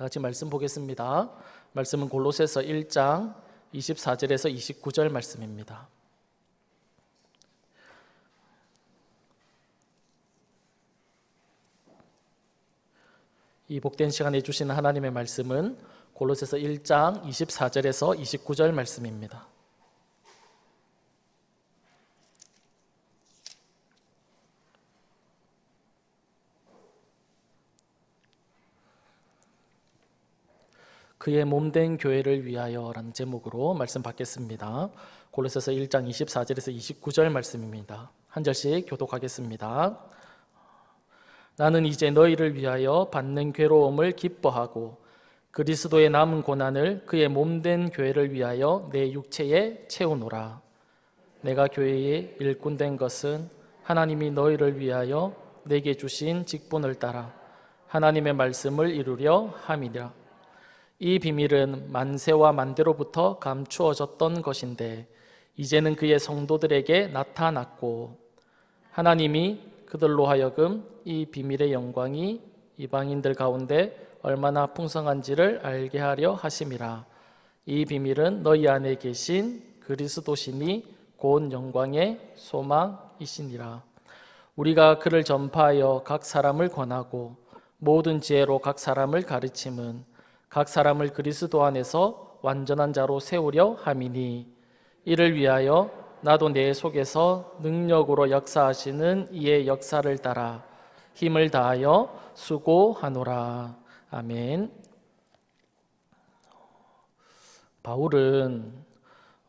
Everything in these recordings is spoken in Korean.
다 같이 말씀 보겠습니다. 말씀은 골로새서 1장 24절에서 29절 말씀입니다. 이 복된 시간에 주시는 하나님의 말씀은 골로새서 1장 24절에서 29절 말씀입니다. 그의 몸된 교회를 위하여라는 제목으로 말씀 받겠습니다. 골로새서 1장 24절에서 29절 말씀입니다. 한 절씩 교독하겠습니다. 나는 이제 너희를 위하여 받는 괴로움을 기뻐하고 그리스도의 남은 고난을 그의 몸된 교회를 위하여 내 육체에 채우노라. 내가 교회의 일꾼 된 것은 하나님이 너희를 위하여 내게 주신 직분을 따라 하나님의 말씀을 이루려 함이라. 이 비밀은 만세와 만대로부터 감추어졌던 것인데 이제는 그의 성도들에게 나타났고 하나님이 그들로 하여금 이 비밀의 영광이 이방인들 가운데 얼마나 풍성한지를 알게 하려 하심이라. 이 비밀은 너희 안에 계신 그리스도시니 곧 영광의 소망이시니라. 우리가 그를 전파하여 각 사람을 권하고 모든 지혜로 각 사람을 가르침은 각 사람을 그리스도 안에서 완전한 자로 세우려 함이니 이를 위하여 나도 내 속에서 능력으로 역사하시는 이의 역사를 따라 힘을 다하여 수고하노라. 아멘. 바울은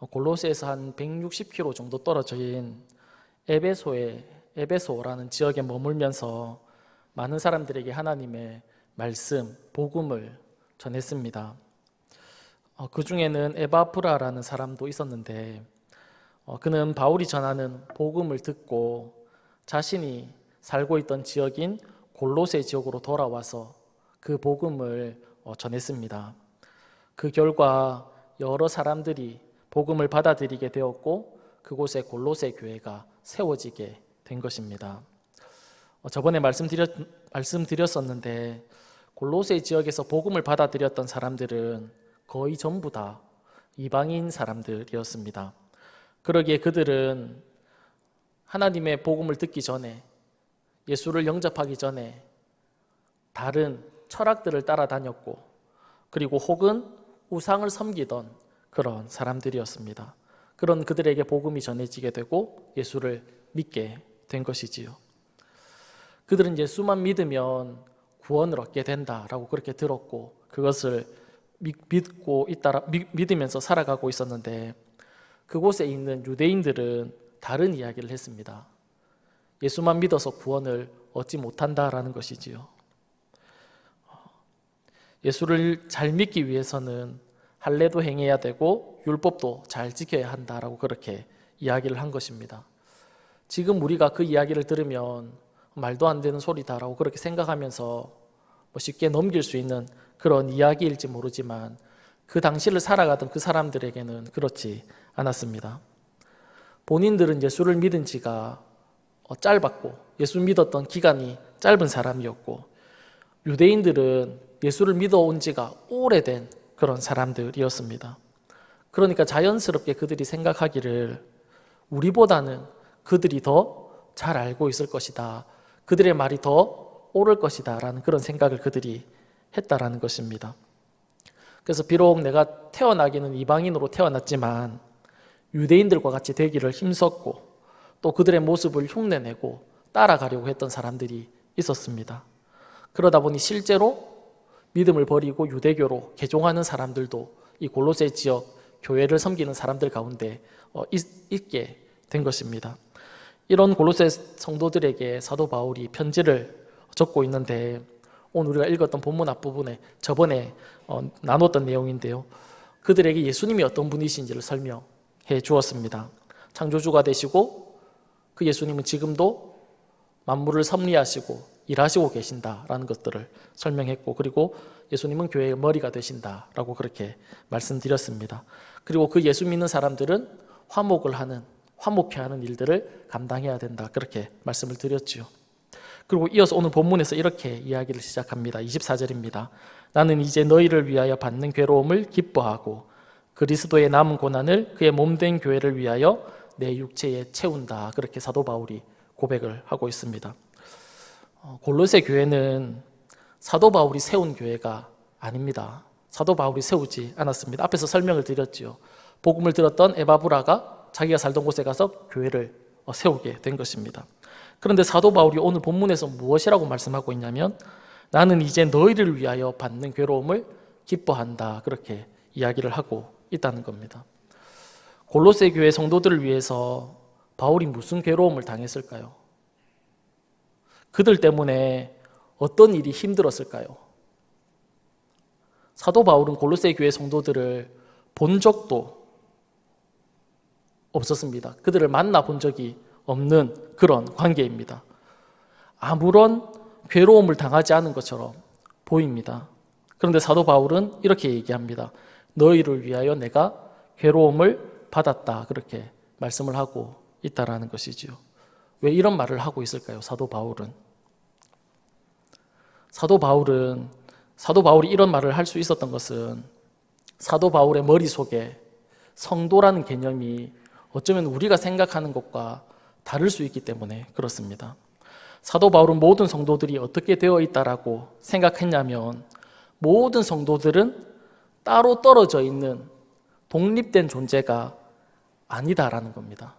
골로새에서 한 160km 정도 떨어진 에베소에 에베소라는 지역에 머물면서 많은 사람들에게 하나님의 말씀, 복음을 전했습니다. 어, 그 중에는 에바프라라는 사람도 있었는데 어, 그는 바울이 전하는 복음을 듣고 자신이 살고 있던 지역인 골로새 지역으로 돌아와서 그 복음을 어, 전했습니다. 그 결과 여러 사람들이 복음을 받아들이게 되었고 그곳에 골로새 교회가 세워지게 된 것입니다. 어, 저번에 말씀드렸, 말씀드렸었는데 골로새 지역에서 복음을 받아들였던 사람들은 거의 전부 다 이방인 사람들이었습니다. 그러기에 그들은 하나님의 복음을 듣기 전에 예수를 영접하기 전에 다른 철학들을 따라다녔고 그리고 혹은 우상을 섬기던 그런 사람들이었습니다. 그런 그들에게 복음이 전해지게 되고 예수를 믿게 된 것이지요. 그들은 예수만 믿으면 구원을 얻게 된다라고 그렇게 들었고 그것을 믿고 있다 믿으면서 살아가고 있었는데 그곳에 있는 유대인들은 다른 이야기를 했습니다. 예수만 믿어서 구원을 얻지 못한다라는 것이지요. 예수를 잘 믿기 위해서는 할례도 행해야 되고 율법도 잘 지켜야 한다라고 그렇게 이야기를 한 것입니다. 지금 우리가 그 이야기를 들으면 말도 안 되는 소리다라고 그렇게 생각하면서 뭐 쉽게 넘길 수 있는 그런 이야기일지 모르지만 그 당시를 살아가던 그 사람들에게는 그렇지 않았습니다. 본인들은 예수를 믿은 지가 어, 짧았고 예수 믿었던 기간이 짧은 사람이었고 유대인들은 예수를 믿어온 지가 오래된 그런 사람들이었습니다. 그러니까 자연스럽게 그들이 생각하기를 우리보다는 그들이 더 잘 알고 있을 것이다. 그들의 말이 더 옳을 것이다. 라는 그런 생각을 그들이 했다라는 것입니다. 그래서 비록 내가 태어나기는 이방인으로 태어났지만 유대인들과 같이 되기를 힘썼고 또 그들의 모습을 흉내내고 따라가려고 했던 사람들이 있었습니다. 그러다 보니 실제로 믿음을 버리고 유대교로 개종하는 사람들도 이 골로새 지역 교회를 섬기는 사람들 가운데 어, 있게 된 것입니다. 이런 골로새 성도들에게 사도 바울이 편지를 적고 있는데 오늘 우리가 읽었던 본문 앞부분에 저번에 어, 나눴던 내용인데요. 그들에게 예수님이 어떤 분이신지를 설명해 주었습니다. 창조주가 되시고 그 예수님은 지금도 만물을 섭리하시고 일하시고 계신다라는 것들을 설명했고 그리고 예수님은 교회의 머리가 되신다라고 그렇게 말씀드렸습니다. 그리고 그 예수 믿는 사람들은 화목을 하는 화목해 하는 일들을 감당해야 된다. 그렇게 말씀을 드렸지요. 그리고 이어서 오늘 본문에서 이렇게 이야기를 시작합니다. 24절입니다. 나는 이제 너희를 위하여 받는 괴로움을 기뻐하고 그리스도의 남은 고난을 그의 몸된 교회를 위하여 내 육체에 채운다. 그렇게 사도 바울이 고백을 하고 있습니다. 어, 골로새 교회는 사도 바울이 세운 교회가 아닙니다. 사도 바울이 세우지 않았습니다. 앞에서 설명을 드렸지요. 복음을 들었던 에바브라가 자기가 살던 곳에 가서 교회를 어, 세우게 된 것입니다. 그런데 사도 바울이 오늘 본문에서 무엇이라고 말씀하고 있냐면 나는 이제 너희를 위하여 받는 괴로움을 기뻐한다. 그렇게 이야기를 하고 있다는 겁니다. 골로새 교회 성도들을 위해서 바울이 무슨 괴로움을 당했을까요? 그들 때문에 어떤 일이 힘들었을까요? 사도 바울은 골로새 교회 성도들을 본 적도 없었습니다. 그들을 만나 본 적이 없는 그런 관계입니다. 아무런 괴로움을 당하지 않은 것처럼 보입니다. 그런데 사도 바울은 이렇게 얘기합니다. 너희를 위하여 내가 괴로움을 받았다. 그렇게 말씀을 하고 있다라는 것이지요. 왜 이런 말을 하고 있을까요? 사도 바울은 사도 바울은 사도 바울이 이런 말을 할 수 있었던 것은 사도 바울의 머릿속에 성도라는 개념이 어쩌면 우리가 생각하는 것과 다를 수 있기 때문에 그렇습니다. 사도 바울은 모든 성도들이 어떻게 되어 있다라고 생각했냐면 모든 성도들은 따로 떨어져 있는 독립된 존재가 아니다라는 겁니다.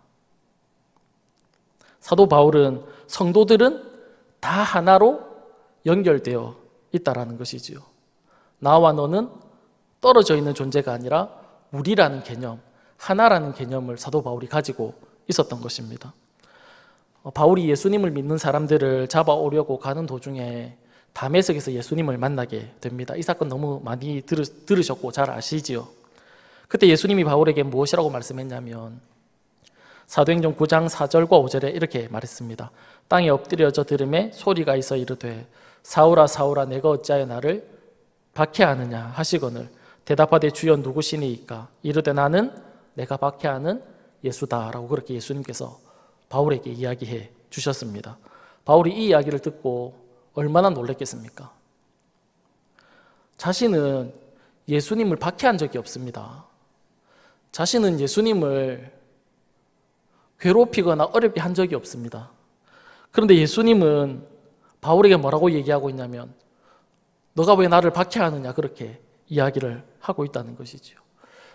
사도 바울은 성도들은 다 하나로 연결되어 있다라는 것이지요. 나와 너는 떨어져 있는 존재가 아니라 우리라는 개념, 하나라는 개념을 사도 바울이 가지고 있었던 것입니다. 어, 바울이 예수님을 믿는 사람들을 잡아오려고 가는 도중에 담에색에서 예수님을 만나게 됩니다. 이 사건 너무 많이 들으, 들으셨고 잘 아시지요. 그때 예수님이 바울에게 무엇이라고 말씀했냐면 사도행전 9장 4절과 5절에 이렇게 말했습니다. 땅에 엎드려져 들음에 소리가 있어 이르되 사울아 사울아 내가 어찌하여 나를 박해하느냐 하시거늘 대답하되 주여 누구시니이까 이르되 나는 내가 박해하는 예수다라고 그렇게 예수님께서 바울에게 이야기해 주셨습니다. 바울이 이 이야기를 듣고 얼마나 놀랐겠습니까? 자신은 예수님을 박해한 적이 없습니다. 자신은 예수님을 괴롭히거나 어렵게 한 적이 없습니다. 그런데 예수님은 바울에게 뭐라고 얘기하고 있냐면 너가 왜 나를 박해하느냐 그렇게 이야기를 하고 있다는 것이지요.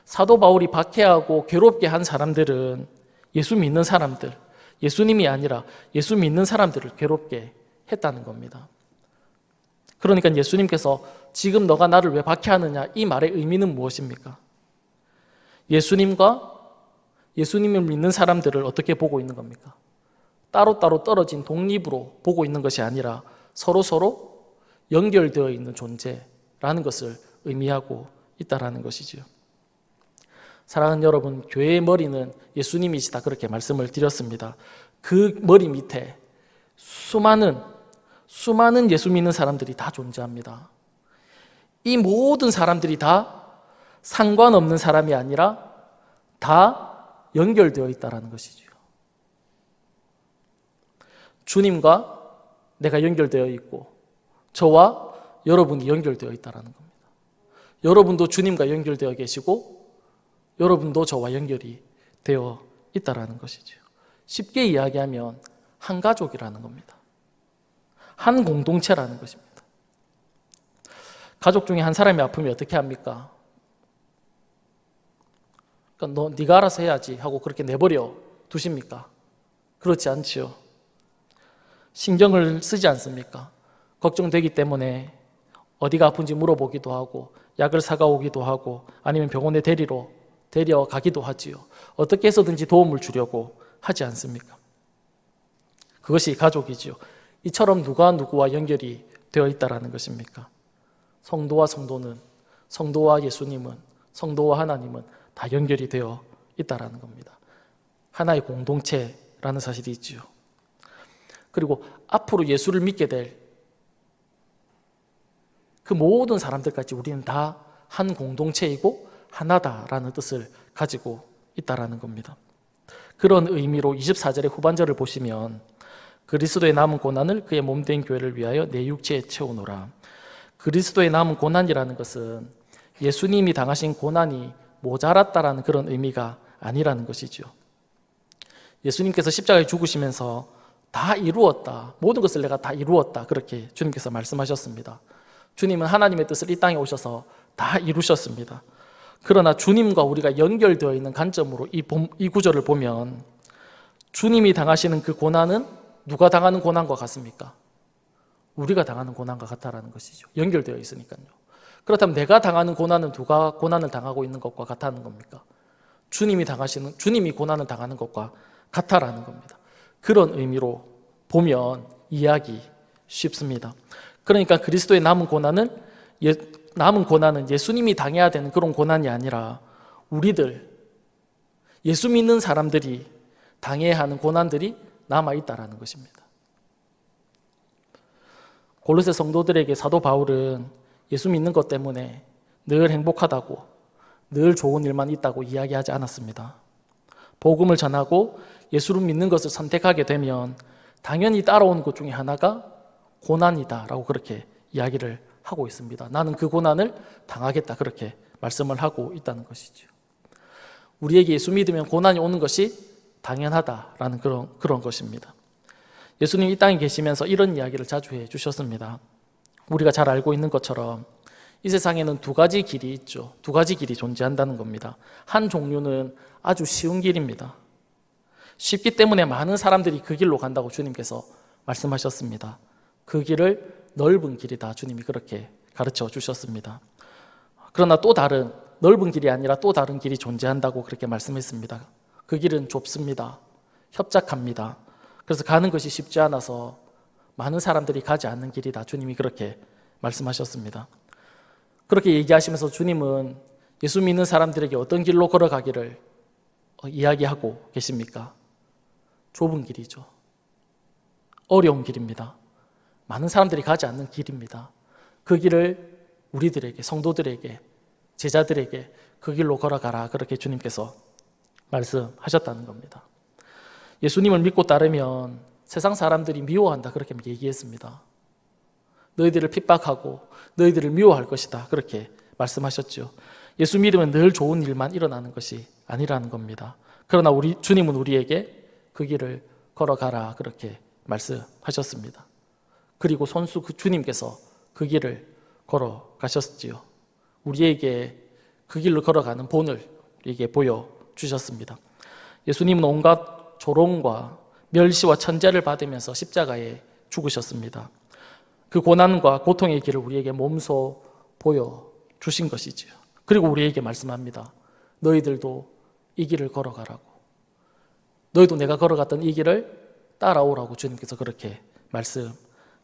사도 바울이 박해하고 괴롭게 한 사람들은 예수 믿는 사람들, 예수님이 아니라 예수 믿는 사람들을 괴롭게 했다는 겁니다. 그러니까 예수님께서 지금 너가 나를 왜 박해하느냐 이 말의 의미는 무엇입니까? 예수님과 예수님을 믿는 사람들을 어떻게 보고 있는 겁니까? 따로따로 떨어진 독립으로 보고 있는 것이 아니라 서로 서로 연결되어 있는 존재라는 것을 의미하고 있다라는 것이지요. 사랑하는 여러분, 교회의 머리는 예수님이시다 그렇게 말씀을 드렸습니다. 그 머리 밑에 수많은 수많은 예수 믿는 사람들이 다 존재합니다. 이 모든 사람들이 다 상관없는 사람이 아니라 다 연결되어 있다라는 것이죠. 주님과 내가 연결되어 있고 저와 여러분이 연결되어 있다라는 겁니다. 여러분도 주님과 연결되어 계시고 여러분도 저와 연결이 되어 있다라는 것이죠. 쉽게 이야기하면 한 가족이라는 겁니다. 한 공동체라는 것입니다. 가족 중에 한 사람이 아프면 어떻게 합니까? 그러니까 너 네가 알아서 해야지 하고 그렇게 내버려 두십니까? 그렇지 않지요. 신경을 쓰지 않습니까? 걱정되기 때문에 어디가 아픈지 물어보기도 하고 약을 사가 오기도 하고 아니면 병원에 데리러 데려가기도 하지요. 어떻게 해서든지 도움을 주려고 하지 않습니까? 그것이 가족이지요. 이처럼 누가 누구와 연결이 되어 있다라는 것입니까? 성도와 성도는 성도와 예수님은 성도와 하나님은 다 연결이 되어 있다라는 겁니다. 하나의 공동체라는 사실이 있지요. 그리고 앞으로 예수를 믿게 될 그 모든 사람들까지 우리는 다 한 공동체이고 하나다라는 뜻을 가지고 있다라는 겁니다. 그런 의미로 24절의 후반절을 보시면 그리스도의 남은 고난을 그의 몸된 교회를 위하여 내 육체에 채우노라. 그리스도의 남은 고난이라는 것은 예수님이 당하신 고난이 모자랐다라는 그런 의미가 아니라는 것이죠. 예수님께서 십자가에 죽으시면서 다 이루었다. 모든 것을 내가 다 이루었다. 그렇게 주님께서 말씀하셨습니다. 주님은 하나님의 뜻을 이 땅에 오셔서 다 이루셨습니다. 그러나 주님과 우리가 연결되어 있는 관점으로 이, 본- 이 구절을 보면 주님이 당하시는 그 고난은 누가 당하는 고난과 같습니까? 우리가 당하는 고난과 같다라는 것이죠. 연결되어 있으니까요. 그렇다면 내가 당하는 고난은 누가 고난을 당하고 있는 것과 같다는 겁니까? 주님이 당하시는 주님이 고난을 당하는 것과 같다라는 겁니다. 그런 의미로 보면 이해하기 쉽습니다. 그러니까 그리스도의 남은 고난은 예, 남은 고난은 예수님이 당해야 되는 그런 고난이 아니라 우리들 예수 믿는 사람들이 당해야 하는 고난들이 남아 있다라는 것입니다. 골로새 성도들에게 사도 바울은 예수 믿는 것 때문에 늘 행복하다고 늘 좋은 일만 있다고 이야기하지 않았습니다. 복음을 전하고 예수를 믿는 것을 선택하게 되면 당연히 따라오는 것 중에 하나가 고난이다라고 그렇게 이야기를 하고 있습니다. 나는 그 고난을 당하겠다 그렇게 말씀을 하고 있다는 것이죠. 우리에게 예수 믿으면 고난이 오는 것이 당연하다라는 그런 그런 것입니다. 예수님 이 땅에 계시면서 이런 이야기를 자주 해 주셨습니다. 우리가 잘 알고 있는 것처럼 이 세상에는 두 가지 길이 있죠. 두 가지 길이 존재한다는 겁니다. 한 종류는 아주 쉬운 길입니다. 쉽기 때문에 많은 사람들이 그 길로 간다고 주님께서 말씀하셨습니다. 그 길을 넓은 길이다. 주님이 그렇게 가르쳐 주셨습니다. 그러나 또 다른 넓은 길이 아니라 또 다른 길이 존재한다고 그렇게 말씀했습니다. 그 길은 좁습니다. 협착합니다. 그래서 가는 것이 쉽지 않아서 많은 사람들이 가지 않는 길이다. 주님이 그렇게 말씀하셨습니다. 그렇게 얘기하시면서 주님은 예수 믿는 사람들에게 어떤 길로 걸어가기를 어, 이야기하고 계십니까? 좁은 길이죠. 어려운 길입니다. 많은 사람들이 가지 않는 길입니다. 그 길을 우리들에게, 성도들에게, 제자들에게 그 길로 걸어가라. 그렇게 주님께서 말씀하셨다는 겁니다. 예수님을 믿고 따르면 세상 사람들이 미워한다. 그렇게 얘기했습니다. 너희들을 핍박하고 너희들을 미워할 것이다. 그렇게 말씀하셨죠. 예수 믿으면 늘 좋은 일만 일어나는 것이 아니라는 겁니다. 그러나 우리 주님은 우리에게 그 길을 걸어가라 그렇게 말씀하셨습니다. 그리고 손수 그 주님께서 그 길을 걸어 가셨지요. 우리에게 그 길로 걸어가는 본을 우리에게 보여 주셨습니다. 예수님은 온갖 조롱과 멸시와 천재를 받으면서 십자가에 죽으셨습니다. 그 고난과 고통의 길을 우리에게 몸소 보여 주신 것이지요. 그리고 우리에게 말씀합니다. 너희들도 이 길을 걸어가라고. 너희도 내가 걸어갔던 이 길을 따라오라고 주님께서 그렇게 말씀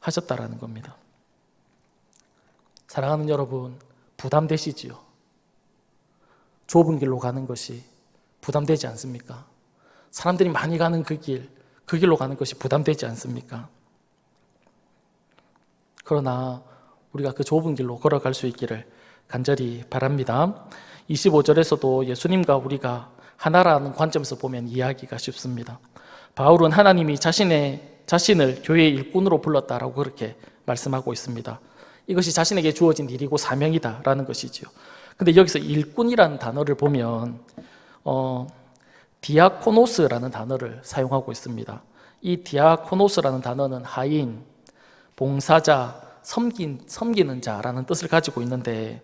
하셨다라는 겁니다. 사랑하는 여러분, 부담되시지요? 좁은 길로 가는 것이 부담되지 않습니까? 사람들이 많이 가는 그 길, 그 길로 가는 것이 부담되지 않습니까? 그러나 우리가 그 좁은 길로 걸어갈 수 있기를 간절히 바랍니다. 25절에서도 예수님과 우리가 하나라는 관점에서 보면 이해하기가 쉽습니다. 바울은 하나님이 자신의 자신을 교회의 일꾼으로 불렀다라고 그렇게 말씀하고 있습니다. 이것이 자신에게 주어진 일이고 사명이다라는 것이지요. 근데 여기서 일꾼이라는 단어를 보면 어, 디아코노스라는 단어를 사용하고 있습니다. 이 디아코노스라는 단어는 하인, 봉사자, 섬긴, 섬기는 자라는 뜻을 가지고 있는데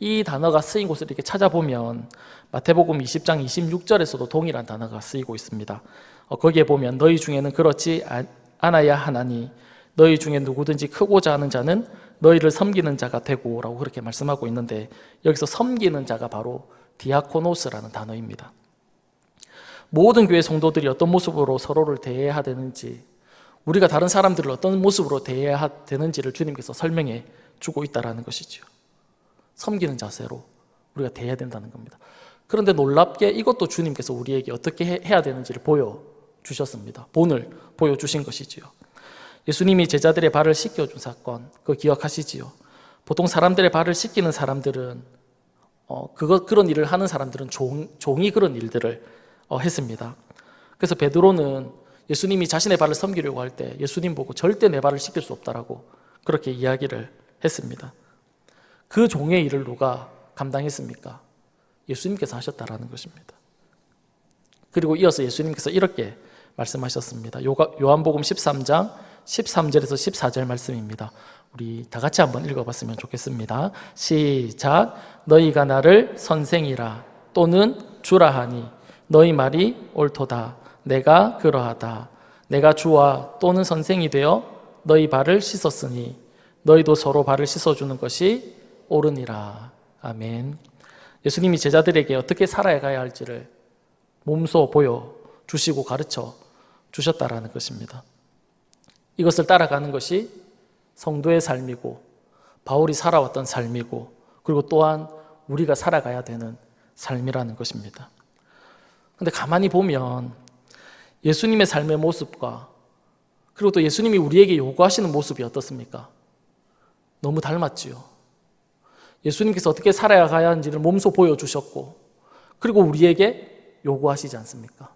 이 단어가 쓰인 곳을 이렇게 찾아보면 마태복음 20장 26절에서도 동일한 단어가 쓰이고 있습니다. 어, 거기에 보면 너희 중에는 그렇지 아- 않아야 하나니 너희 중에 누구든지 크고자 하는 자는 너희를 섬기는 자가 되고라고 그렇게 말씀하고 있는데 여기서 섬기는 자가 바로 디아코노스라는 단어입니다. 모든 교회 성도들이 어떤 모습으로 서로를 대해야 되는지 우리가 다른 사람들을 어떤 모습으로 대해야 되는지를 주님께서 설명해 주고 있다라는 것이죠. 섬기는 자세로 우리가 대해야 된다는 겁니다. 그런데 놀랍게 이것도 주님께서 우리에게 어떻게 해- 해야 되는지를 보여 주셨습니다. 본을 보여 주신 것이지요. 예수님이 제자들의 발을 씻겨 준 사건 그거 기억하시지요. 보통 사람들의 발을 씻기는 사람들은 어, 그거 그런 일을 하는 사람들은 종, 종이 그런 일들을 어, 했습니다. 그래서 베드로는 예수님이 자신의 발을 섬기려고 할 때 예수님 보고 절대 내 발을 씻길 수 없다라고 그렇게 이야기를 했습니다. 그 종의 일을 누가 감당했습니까? 예수님께서 하셨다라는 것입니다. 그리고 이어서 예수님께서 이렇게 말씀하셨습니다. 요한복음 13장 13절에서 14절 말씀입니다. 우리 다 같이 한번 읽어봤으면 좋겠습니다. 시작. 너희가 나를 선생이라 또는 주라 하니 너희 말이 옳도다. 내가 그러하다. 내가 주와 또는 선생이 되어 너희 발을 씻었으니 너희도 서로 발을 씻어주는 것이 옳으니라. 아멘. 예수님이 제자들에게 어떻게 살아가야 할지를 몸소 보여 주시고 가르쳐 주셨다라는 것입니다. 이것을 따라가는 것이 성도의 삶이고 바울이 살아왔던 삶이고 그리고 또한 우리가 살아가야 되는 삶이라는 것입니다. 근데 가만히 보면 예수님의 삶의 모습과 그리고 또 예수님이 우리에게 요구하시는 모습이 어떻습니까? 너무 닮았지요. 예수님께서 어떻게 살아가야 하는지를 몸소 보여주셨고 그리고 우리에게 요구하시지 않습니까?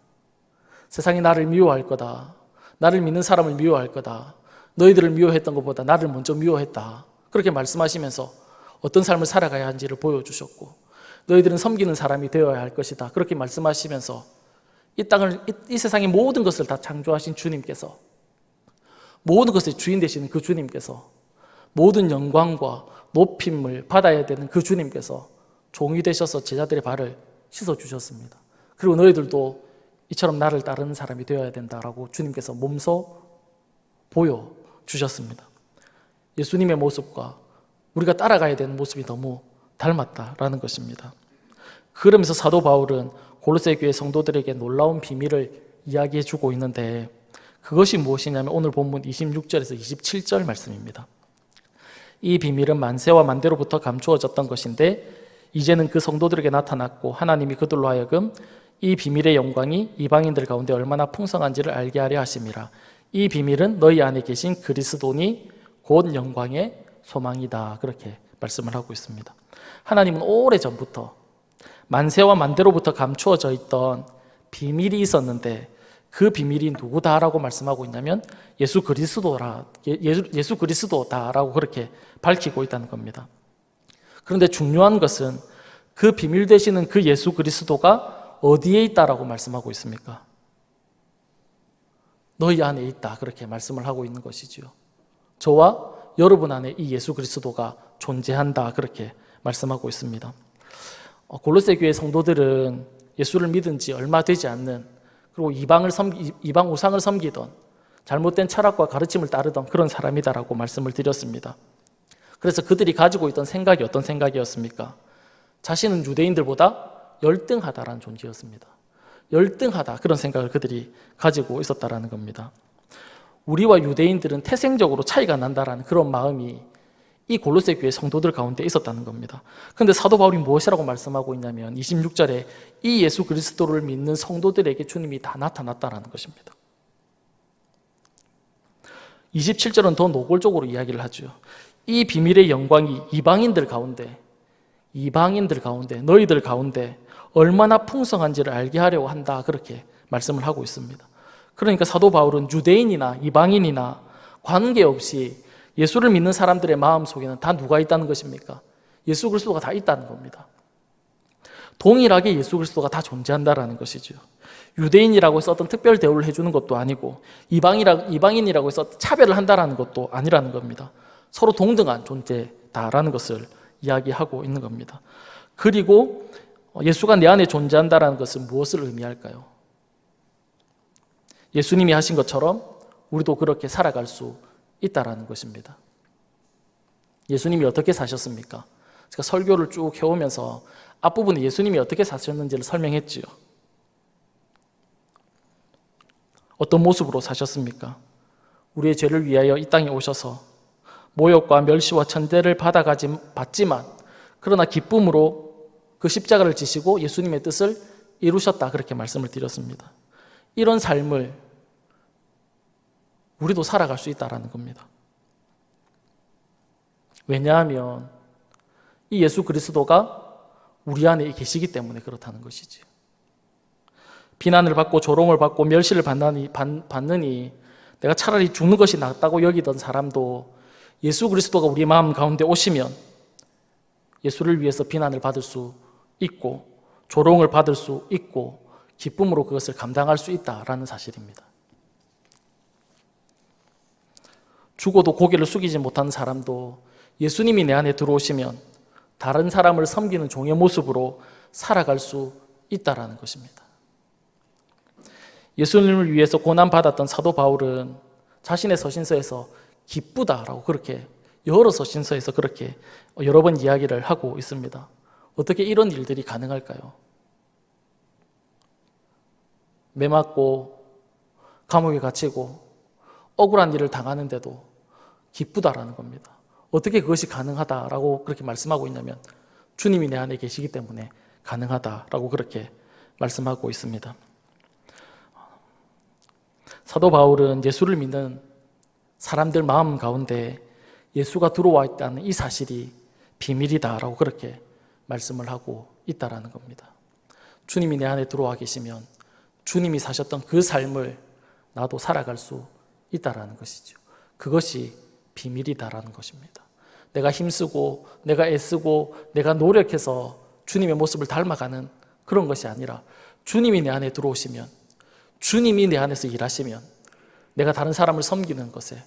세상이 나를 미워할 거다. 나를 믿는 사람을 미워할 거다. 너희들을 미워했던 것보다 나를 먼저 미워했다. 그렇게 말씀하시면서 어떤 삶을 살아가야 하는지를 보여주셨고 너희들은 섬기는 사람이 되어야 할 것이다. 그렇게 말씀하시면서 이 땅을 이, 이 세상의 모든 것을 다 창조하신 주님께서 모든 것의 주인 되시는 그 주님께서 모든 영광과 높임을 받아야 되는 그 주님께서 종이 되셔서 제자들의 발을 씻어 주셨습니다. 그리고 너희들도 이처럼 나를 따르는 사람이 되어야 된다라고 주님께서 몸소 보여 주셨습니다. 예수님의 모습과 우리가 따라가야 되는 모습이 너무 닮았다라는 것입니다. 그러면서 사도 바울은 골로새 교회 성도들에게 놀라운 비밀을 이야기해 주고 있는데 그것이 무엇이냐면 오늘 본문 26절에서 27절 말씀입니다. 이 비밀은 만세와 만대로부터 감추어졌던 것인데 이제는 그 성도들에게 나타났고 하나님이 그들로 하여금 이 비밀의 영광이 이방인들 가운데 얼마나 풍성한지를 알게 하려 하심이라. 이 비밀은 너희 안에 계신 그리스도니 곧 영광의 소망이다. 그렇게 말씀을 하고 있습니다. 하나님은 오래 전부터 만세와 만대로부터 감추어져 있던 비밀이 있었는데 그 비밀이 누구다라고 말씀하고 있냐면 예수 그리스도라 예수, 예수 그리스도다라고 그렇게 밝히고 있다는 겁니다. 그런데 중요한 것은 그 비밀 되시는 그 예수 그리스도가 어디에 있다라고 말씀하고 있습니까? 너희 안에 있다 그렇게 말씀을 하고 있는 것이지요. 저와 여러분 안에 이 예수 그리스도가 존재한다 그렇게 말씀하고 있습니다. 어, 골로새 교회 성도들은 예수를 믿은 지 얼마 되지 않는 그리고 이방을 섬기, 이방 우상을 섬기던 잘못된 철학과 가르침을 따르던 그런 사람이다라고 말씀을 드렸습니다. 그래서 그들이 가지고 있던 생각이 어떤 생각이었습니까? 자신은 유대인들보다 열등하다라는 존재였습니다. 열등하다 그런 생각을 그들이 가지고 있었다라는 겁니다. 우리와 유대인들은 태생적으로 차이가 난다라는 그런 마음이 이 골로새 교회 성도들 가운데 있었다는 겁니다. 근데 사도 바울이 무엇이라고 말씀하고 있냐면 26절에 이 예수 그리스도를 믿는 성도들에게 주님이 다 나타났다라는 것입니다. 27절은 더 노골적으로 이야기를 하죠. 이 비밀의 영광이 이방인들 가운데 이방인들 가운데 너희들 가운데 얼마나 풍성한지를 알게 하려고 한다 그렇게 말씀을 하고 있습니다. 그러니까 사도 바울은 유대인이나 이방인이나 관계없이 예수를 믿는 사람들의 마음 속에는 다 누가 있다는 것입니까? 예수 그리스도가 다 있다는 겁니다. 동일하게 예수 그리스도가 다 존재한다라는 것이죠. 유대인이라고 어떤 특별 대우를 해주는 것도 아니고 이방이라, 이방인이라고 해서 차별을 한다라는 것도 아니라는 겁니다. 서로 동등한 존재다라는 것을 이야기하고 있는 겁니다. 그리고 예수가 내 안에 존재한다라는 것은 무엇을 의미할까요? 예수님이 하신 것처럼 우리도 그렇게 살아갈 수 있다라는 것입니다. 예수님이 어떻게 사셨습니까? 제가 설교를 쭉 해오면서 앞부분에 예수님이 어떻게 사셨는지를 설명했지요. 어떤 모습으로 사셨습니까? 우리의 죄를 위하여 이 땅에 오셔서 모욕과 멸시와 천대를 받아가지 받지만 그러나 기쁨으로 그 십자가를 지시고 예수님의 뜻을 이루셨다 그렇게 말씀을 드렸습니다. 이런 삶을 우리도 살아갈 수 있다라는 겁니다. 왜냐하면 이 예수 그리스도가 우리 안에 계시기 때문에 그렇다는 것이지. 비난을 받고 조롱을 받고 멸시를 받느니, 받- 받느니 내가 차라리 죽는 것이 낫다고 여기던 사람도 예수 그리스도가 우리 마음 가운데 오시면 예수를 위해서 비난을 받을 수 있고 조롱을 받을 수 있고 기쁨으로 그것을 감당할 수 있다라는 사실입니다. 죽어도 고개를 숙이지 못하는 사람도 예수님이 내 안에 들어오시면 다른 사람을 섬기는 종의 모습으로 살아갈 수 있다라는 것입니다. 예수님을 위해서 고난 받았던 사도 바울은 자신의 서신서에서 기쁘다라고 그렇게 여러 서신서에서 그렇게 여러 번 이야기를 하고 있습니다. 어떻게 이런 일들이 가능할까요? 매 맞고 감옥에 갇히고 억울한 일을 당하는데도 기쁘다라는 겁니다. 어떻게 그것이 가능하다라고 그렇게 말씀하고 있냐면 주님이 내 안에 계시기 때문에 가능하다라고 그렇게 말씀하고 있습니다. 사도 바울은 예수를 믿는 사람들 마음 가운데 예수가 들어와 있다는 이 사실이 비밀이다라고 그렇게 말씀을 하고 있다라는 겁니다. 주님이 내 안에 들어와 계시면 주님이 사셨던 그 삶을 나도 살아갈 수 있다라는 것이죠. 그것이 비밀이다라는 것입니다. 내가 힘쓰고 내가 애쓰고 내가 노력해서 주님의 모습을 닮아가는 그런 것이 아니라 주님이 내 안에 들어오시면 주님이 내 안에서 일하시면 내가 다른 사람을 섬기는 것에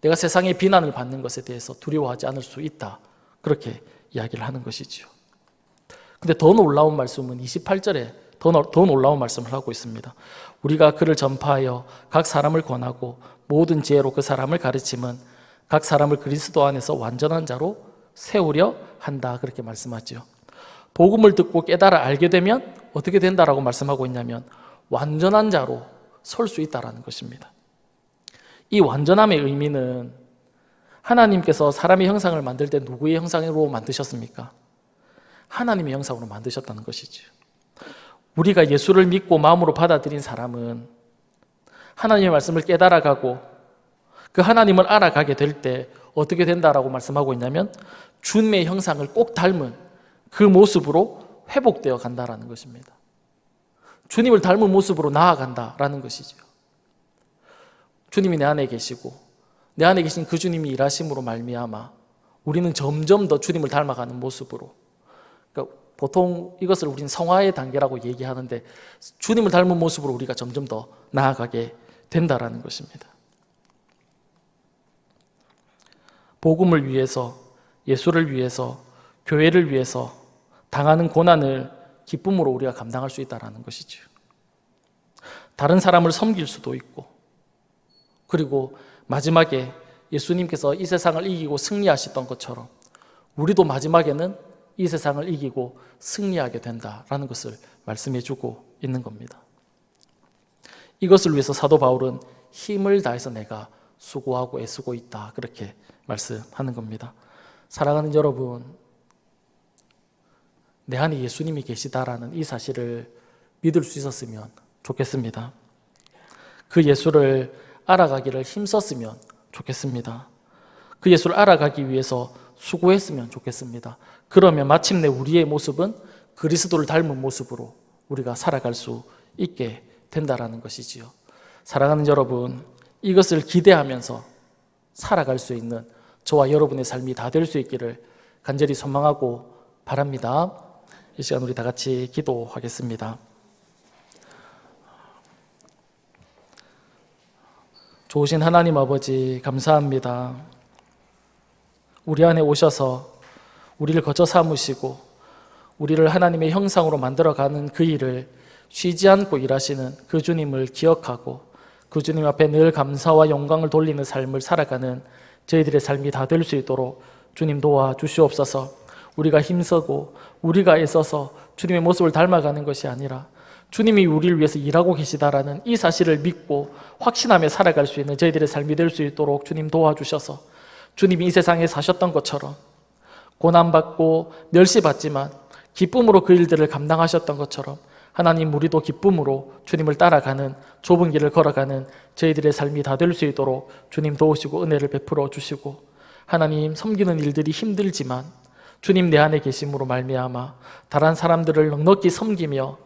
내가 세상의 비난을 받는 것에 대해서 두려워하지 않을 수 있다. 그렇게 이야기를 하는 것이지요. 근데 더 놀라운 말씀은 28절에 더, 놀- 더 놀라운 말씀을 하고 있습니다. 우리가 그를 전파하여 각 사람을 권하고 모든 지혜로 그 사람을 가르침은 각 사람을 그리스도 안에서 완전한 자로 세우려 한다. 그렇게 말씀하죠. 복음을 듣고 깨달아 알게 되면 어떻게 된다라고 말씀하고 있냐면 완전한 자로 설 수 있다라는 것입니다. 이 완전함의 의미는 하나님께서 사람의 형상을 만들 때 누구의 형상으로 만드셨습니까? 하나님의 형상으로 만드셨다는 것이죠. 우리가 예수를 믿고 마음으로 받아들인 사람은 하나님의 말씀을 깨달아가고 그 하나님을 알아가게 될 때 어떻게 된다라고 말씀하고 있냐면 주님의 형상을 꼭 닮은 그 모습으로 회복되어 간다라는 것입니다. 주님을 닮은 모습으로 나아간다라는 것이죠. 주님이 내 안에 계시고 내 안에 계신 그 주님이 일하심으로 말미암아 우리는 점점 더 주님을 닮아가는 모습으로 보통 이것을 우리는 성화의 단계라고 얘기하는데 주님을 닮은 모습으로 우리가 점점 더 나아가게 된다라는 것입니다. 복음을 위해서 예수를 위해서 교회를 위해서 당하는 고난을 기쁨으로 우리가 감당할 수 있다라는 것이죠. 다른 사람을 섬길 수도 있고 그리고 마지막에 예수님께서 이 세상을 이기고 승리하셨던 것처럼 우리도 마지막에는 이 세상을 이기고 승리하게 된다라는 것을 말씀해 주고 있는 겁니다. 이것을 위해서 사도 바울은 힘을 다해서 내가 수고하고 애쓰고 있다. 그렇게 말씀하는 겁니다. 사랑하는 여러분, 내 안에 예수님이 계시다라는 이 사실을 믿을 수 있었으면 좋겠습니다. 그 예수를 알아가기를 힘썼으면 좋겠습니다. 그 예수를 알아가기 위해서 수고했으면 좋겠습니다. 그러면 마침내 우리의 모습은 그리스도를 닮은 모습으로 우리가 살아갈 수 있게 된다라는 것이지요. 사랑하는 여러분, 이것을 기대하면서 살아갈 수 있는 저와 여러분의 삶이 다 될 수 있기를 간절히 소망하고 바랍니다. 이 시간 우리 다 같이 기도하겠습니다. 좋으신 하나님 아버지 감사합니다. 우리 안에 오셔서 우리를 거저 삼으시고 우리를 하나님의 형상으로 만들어가는 그 일을 쉬지 않고 일하시는 그 주님을 기억하고 그 주님 앞에 늘 감사와 영광을 돌리는 삶을 살아가는 저희들의 삶이 다 될 수 있도록 주님 도와 주시옵소서. 우리가 힘쓰고 우리가 애써서 주님의 모습을 닮아가는 것이 아니라 주님이 우리를 위해서 일하고 계시다라는 이 사실을 믿고 확신하며 살아갈 수 있는 저희들의 삶이 될 수 있도록 주님 도와주셔서 주님이 이 세상에 사셨던 것처럼 고난받고 멸시받지만 기쁨으로 그 일들을 감당하셨던 것처럼 하나님 우리도 기쁨으로 주님을 따라가는 좁은 길을 걸어가는 저희들의 삶이 다 될 수 있도록 주님 도우시고 은혜를 베풀어 주시고 하나님 섬기는 일들이 힘들지만 주님 내 안에 계심으로 말미암아 다른 사람들을 넉넉히 섬기며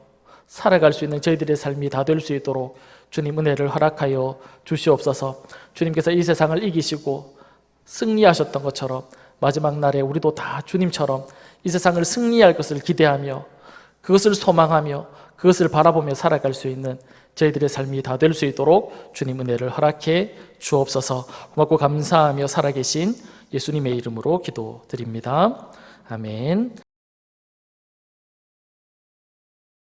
살아갈 수 있는 저희들의 삶이 다 될 수 있도록 주님 은혜를 허락하여 주시옵소서. 주님께서 이 세상을 이기시고 승리하셨던 것처럼 마지막 날에 우리도 다 주님처럼 이 세상을 승리할 것을 기대하며 그것을 소망하며 그것을 바라보며 살아갈 수 있는 저희들의 삶이 다 될 수 있도록 주님 은혜를 허락해 주옵소서. 고맙고 감사하며 살아계신 예수님의 이름으로 기도드립니다. 아멘.